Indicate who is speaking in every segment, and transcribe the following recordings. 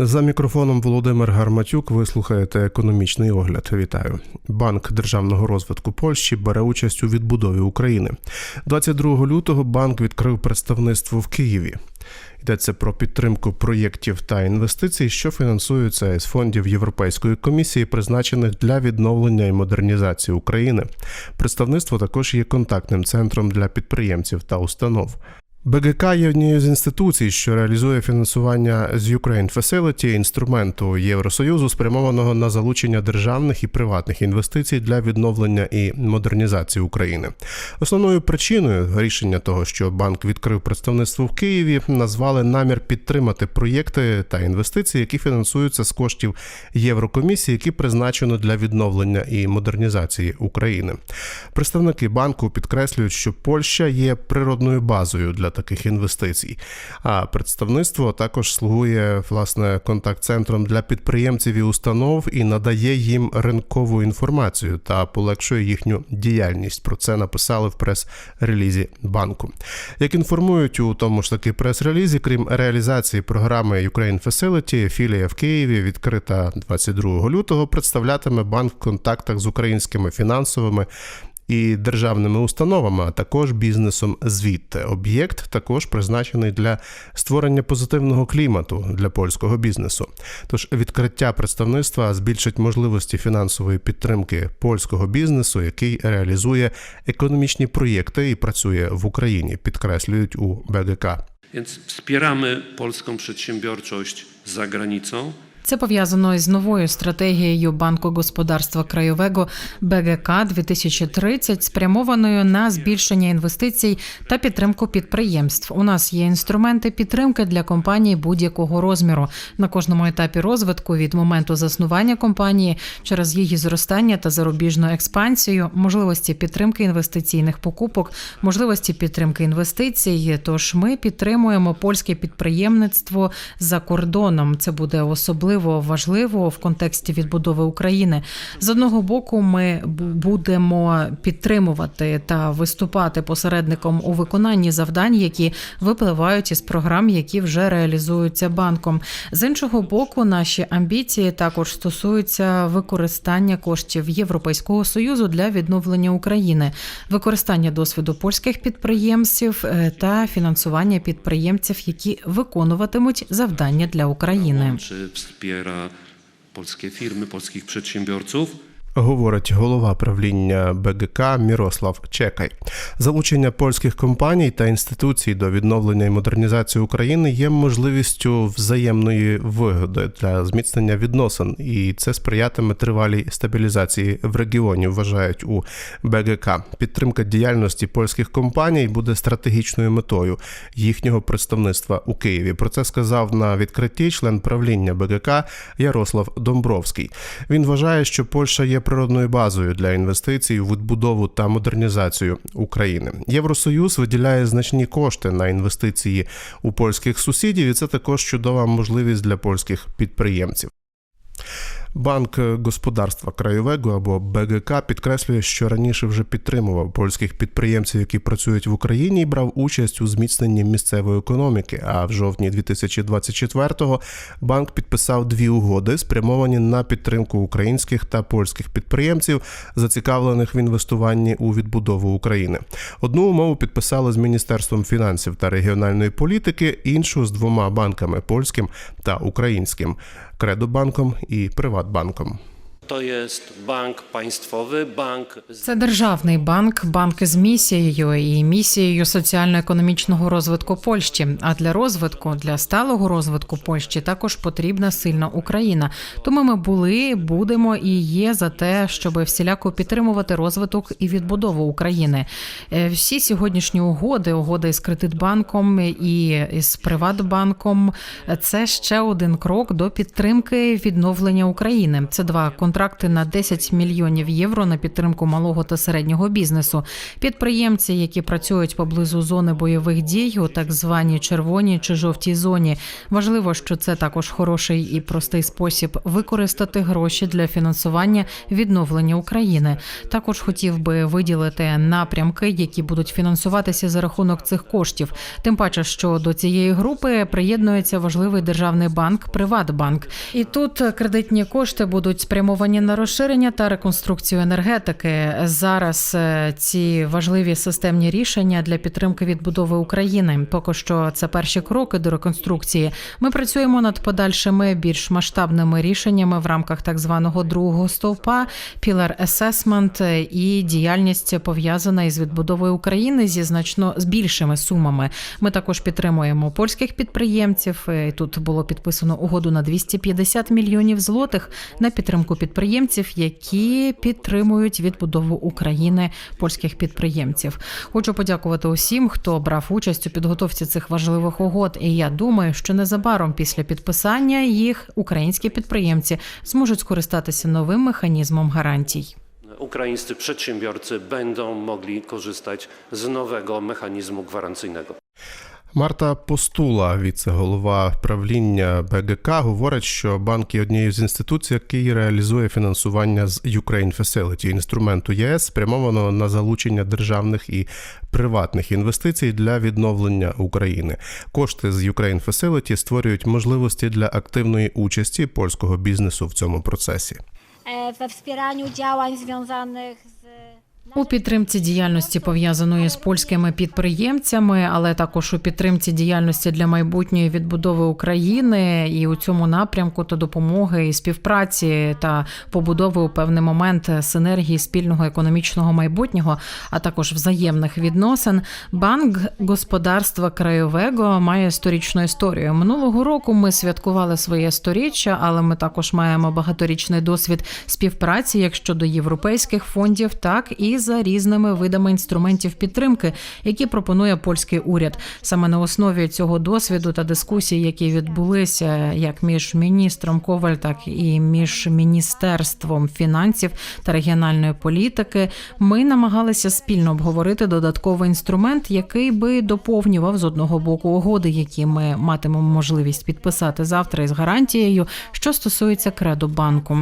Speaker 1: За мікрофоном Володимир Гарматюк. Ви слухаєте економічний огляд. Вітаю. Банк державного розвитку Польщі бере участь у відбудові України. 22 лютого банк відкрив представництво в Києві. Йдеться про підтримку проєктів та інвестицій, що фінансуються із фондів Європейської комісії, призначених для відновлення і модернізації України. Представництво також є контактним центром для підприємців та установ. БГК є однією з інституцій, що реалізує фінансування з Ukraine Facility, інструменту Євросоюзу, спрямованого на залучення державних і приватних інвестицій для відновлення і модернізації України. Основною причиною рішення того, що банк відкрив представництво в Києві, назвали намір підтримати проєкти та інвестиції, які фінансуються з коштів Єврокомісії, які призначено для відновлення і модернізації України. Представники банку підкреслюють, що Польща є природною базою для таких інвестицій. А представництво також слугує власне контакт-центром для підприємців і установ і надає їм ринкову інформацію та полегшує їхню діяльність. Про це написали в прес-релізі банку. Як інформують у тому ж таки прес-релізі, крім реалізації програми Ukraine Facility, філія в Києві відкрита 22 лютого. Представлятиме банк в контактах з українськими фінансовими і державними установами, а також бізнесом звідти. Об'єкт також призначений для створення позитивного клімату для польського бізнесу. Тож відкриття представництва збільшить можливості фінансової підтримки польського бізнесу, який реалізує економічні проєкти і працює в Україні, підкреслюють у БГК.
Speaker 2: Więc wspieramy polską przedsiębiorczość za granicą.
Speaker 3: Це пов'язано з новою стратегією Банку господарства краєвого БГК 2030, спрямованою на збільшення інвестицій та підтримку підприємств. У нас є інструменти підтримки для компаній будь-якого розміру на кожному етапі розвитку від моменту заснування компанії через її зростання та зарубіжну експансію, можливості підтримки інвестиційних покупок, можливості підтримки інвестицій. Тож ми підтримуємо польське підприємництво за кордоном. Це буде особливо важливо в контексті відбудови України. З одного боку, ми будемо підтримувати та виступати посередником у виконанні завдань, які випливають із програм, які вже реалізуються банком. З іншого боку, наші амбіції також стосуються використання коштів Європейського союзу для відновлення України, використання досвіду польських підприємців е, та фінансування підприємців, які виконуватимуть завдання для України.
Speaker 2: Wspiera polskie firmy, polskich przedsiębiorców.
Speaker 1: Говорить голова правління БГК Мірослав Чекай. Залучення польських компаній та інституцій до відновлення і модернізації України є можливістю взаємної вигоди для зміцнення відносин, і це сприятиме тривалій стабілізації в регіоні. Вважають у БГК. Підтримка діяльності польських компаній буде стратегічною метою їхнього представництва у Києві. Про це сказав на відкритті член правління БГК Ярослав Домбровський. Він вважає, що Польща є природною базою для інвестицій у відбудову та модернізацію України. Євросоюз виділяє значні кошти на інвестиції у польських сусідів, і це також чудова можливість для польських підприємців. Банк господарства краєвого або БГК підкреслює, що раніше вже підтримував польських підприємців, які працюють в Україні, і брав участь у зміцненні місцевої економіки. А в жовтні 2024-го банк підписав дві угоди, спрямовані на підтримку українських та польських підприємців, зацікавлених в інвестуванні у відбудову України. Одну умову підписали з Міністерством фінансів та регіональної політики, іншу з двома банками польським та українським Кредобанком і Приватбанком.
Speaker 2: To jest bank państwowy, z
Speaker 3: Це державний банк, банк з місією і місією соціально-економічного розвитку Польщі. А для розвитку, для сталого розвитку Польщі також потрібна сильна Україна. Тому ми були, будемо і є за те, щоб всіляко підтримувати розвиток і відбудову України. Е, Всі сьогоднішні угоди, угоди з Кредитбанком і з Приватбанком, це ще один крок до підтримки відновлення України. Це два контракти контракти на 10 мільйонів євро на підтримку малого та середнього бізнесу. Підприємці, які працюють поблизу зони бойових дій у так званій червоній чи жовтій зоні. Важливо, що це також хороший і простий спосіб використати гроші для фінансування відновлення України. Також хотів би виділити напрямки, які будуть фінансуватися за рахунок цих коштів. Тим паче, що до цієї групи приєднується важливий державний банк Приватбанк. І тут кредитні кошти будуть спрямовані на розширення та реконструкцію енергетики. Зараз е, ці важливі системні рішення для підтримки відбудови України. Поки що це перші кроки до реконструкції. Ми працюємо над подальшими більш масштабними рішеннями в рамках так званого другого стовпа Pillar Assessment і діяльність пов'язана із відбудовою України зі значно з більшими сумами. Ми також підтримуємо польських підприємців. Е, Тут було підписано угоду на 250 мільйонів злотих на підтримку підприємців, які підтримують відбудову України польських підприємців. Хочу подякувати усім, хто брав участь у підготовці цих важливих угод. І я думаю, що незабаром після підписання їх українські підприємці зможуть скористатися новим механізмом гарантій.
Speaker 2: Ukraińscy przedsiębiorcy będą mogli korzystać z nowego mechanizmu gwarancyjnego.
Speaker 1: Марта Постула, віце-голова правління БГК, говорить, що банк є однією з інституцій, який реалізує фінансування з Ukraine Facility, інструменту ЄС, спрямованого на залучення державних і приватних інвестицій для відновлення України. Кошти з Ukraine Facility створюють можливості для активної участі польського бізнесу в цьому процесі.
Speaker 4: e, we wspieraniu działań związanych z
Speaker 3: У підтримці діяльності пов'язаної з польськими підприємцями, але також у підтримці діяльності для майбутньої відбудови України і у цьому напрямку та допомоги і співпраці та побудови у певний момент синергії спільного економічного майбутнього, а також взаємних відносин. Банк господарства Краєвего має сторічну історію. Минулого року ми святкували своє сторіччя, але ми також маємо багаторічний досвід співпраці як щодо європейських фондів, так і за різними видами інструментів підтримки, які пропонує польський уряд. Саме на основі цього досвіду та дискусій, які відбулися як між міністром Коваль, так і між міністерством фінансів та регіональної політики, ми намагалися спільно обговорити додатковий інструмент, який би доповнював з одного боку угоди, які ми матимемо можливість підписати завтра із гарантією, що стосується кредо банку.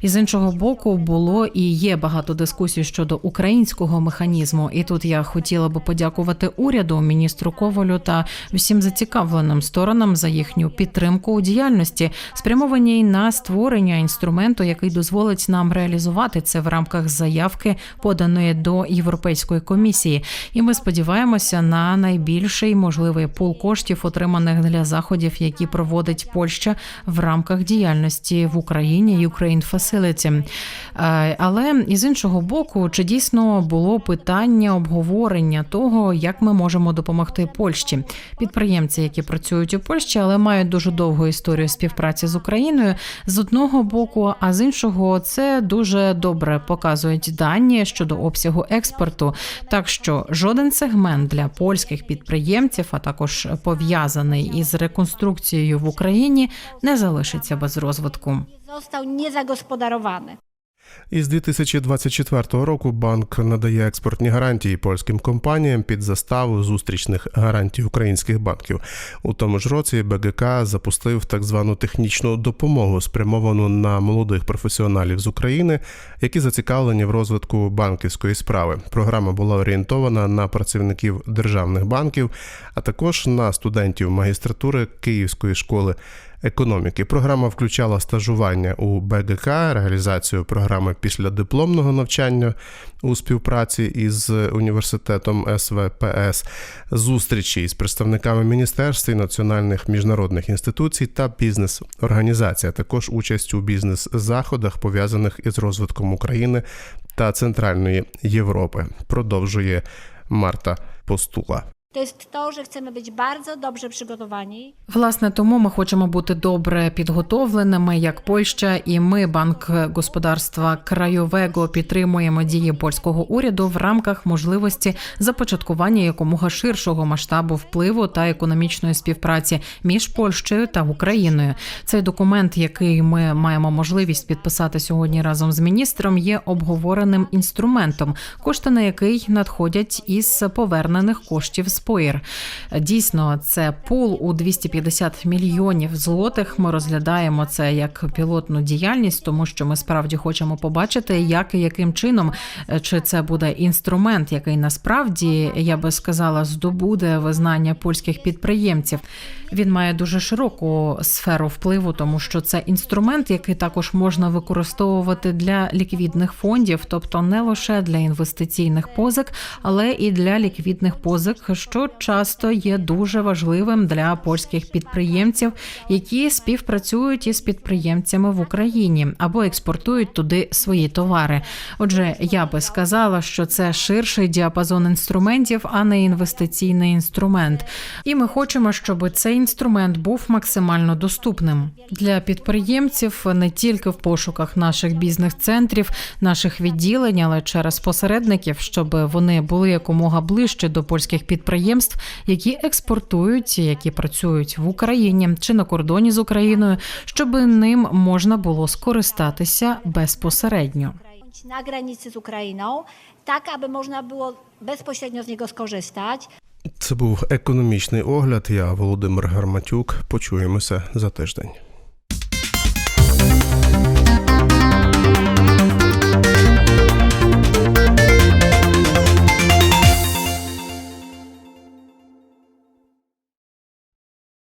Speaker 3: І з іншого боку, було і є багато дискусій щодо українського механізму. І тут я хотіла би подякувати уряду, міністру Ковалю та всім зацікавленим сторонам за їхню підтримку у діяльності, спрямованій на створення інструменту, який дозволить нам реалізувати це в рамках заявки, поданої до Європейської комісії. І ми сподіваємося на найбільший можливий пул коштів, отриманих для заходів, які проводить Польща в рамках діяльності в Україні Ukraine Facility. Е, Але із іншого боку, чи дійсно було питання обговорення того, як ми можемо допомогти Польщі? Підприємці, які працюють у Польщі, але мають дуже довгу історію співпраці з Україною, з одного боку, а з іншого, це дуже добре показують дані щодо обсягу експорту. Так що жоден сегмент для польських підприємців, а також пов'язаний із реконструкцією в Україні, не залишиться без розвитку.
Speaker 4: został niezagospodarowany.
Speaker 1: Із 2024 року банк надає експортні гарантії польським компаніям під заставу зустрічних гарантій українських банків. У тому ж році БГК запустив так звану технічну допомогу, спрямовану на молодих професіоналів з України, які зацікавлені в розвитку банківської справи. Програма була орієнтована на працівників державних банків, а також на студентів магістратури Київської школи економіки. Програма включала стажування у БГК, реалізацію програми післядипломного навчання у співпраці із університетом СВПС, зустрічі з представниками міністерств і національних міжнародних інституцій та бізнес-організацій, а також участь у бізнес-заходах, пов'язаних із розвитком України та Центральної Європи. Продовжує Марта Постула.
Speaker 4: To jest to, że chcemy być bardzo dobrze.
Speaker 3: Власне, тому ми хочемо бути добре підготовленими, як Польща, і ми, банк господарства Крайовего, підтримуємо дії польського уряду в рамках можливості започаткування якомога ширшого масштабу впливу та економічної співпраці між Польщею та Україною. Цей документ, який ми маємо можливість підписати сьогодні разом з міністром, є обговореним інструментом, кошти на який надходять із повернених коштів з ПОІР. Дійсно, це пул у 250 мільйонів злотих. Ми розглядаємо це як пілотну діяльність, тому що ми справді хочемо побачити, як і яким чином е, чи це буде інструмент, який насправді я би сказала здобуде визнання польських підприємців. Він має дуже широку сферу впливу, тому що це інструмент, який також можна використовувати для ліквідних фондів, тобто не лише для інвестиційних позик, але і для ліквідних позик, що часто є дуже важливим для польських підприємців, які співпрацюють із підприємцями в Україні або експортують туди свої товари. Отже, я би сказала, що це ширший діапазон інструментів, а не інвестиційний інструмент. І ми хочемо, щоб цей інструмент був максимально доступним для підприємців не тільки в пошуках наших бізнес-центрів, наших відділень, але через посередників, щоб вони були якомога ближче до польських підприємств, які експортують, які працюють в Україні чи на кордоні з Україною, щоб ним можна було скористатися безпосередньо.
Speaker 4: na granicy z Ukrainą, tak aby można było bezpośrednio z niego skorzystać.
Speaker 1: Це був економічний огляд. Я Володимир Гарматюк. Почуємося за тиждень.